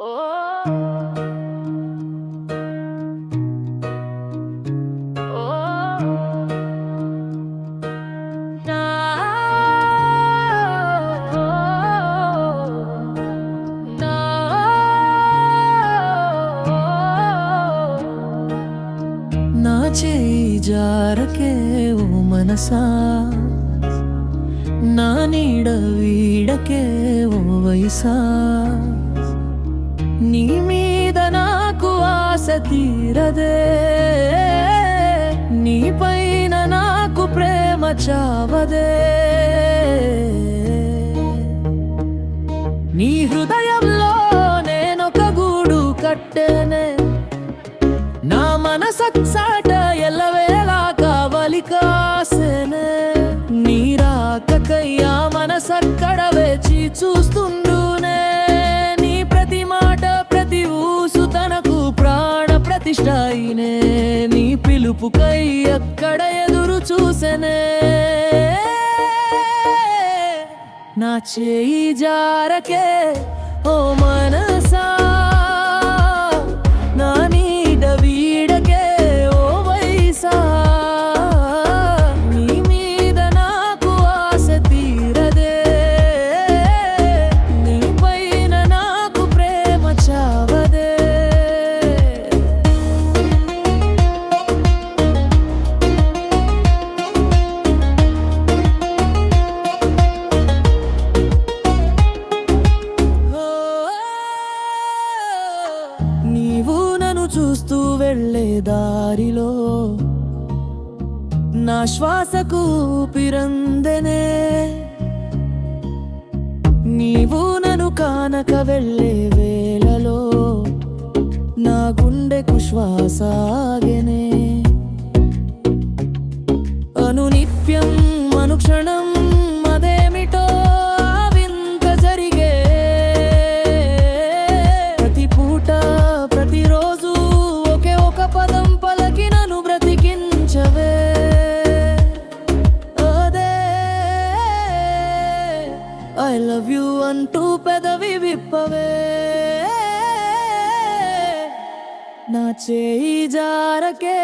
నా చేయి జారకే ఓ మనసా నా నీడ వీడకే ఓ వయసా నీ మీద నాకు ఆశ తీరదే. నీ పైన నాకు ప్రేమ చావదే. నీ హృదయంలో నేనొక గూడు కట్టేనే. నా మనసక్సాట ఎల్లవేళ కావలి కాసేనే. నీ రాకకయ్యా మనసక్కడ వేచి చూస్తుండునే పిలుపుకై ఎక్కడ ఎదురు చూసనే. నా చేయి జారకే ఓ మనసా చూస్తూ వెళ్ళే దారిలో నా శ్వాసకు పిరందనే నీవు నన్ను కానక వెళ్ళే వేళలో నా గుండెకు శ్వాస ఆగెనే అనునిత్యం అనుక్షణం లవ్ యూ అంటూ పెదవి విప్పవే. నా చేయి జారకే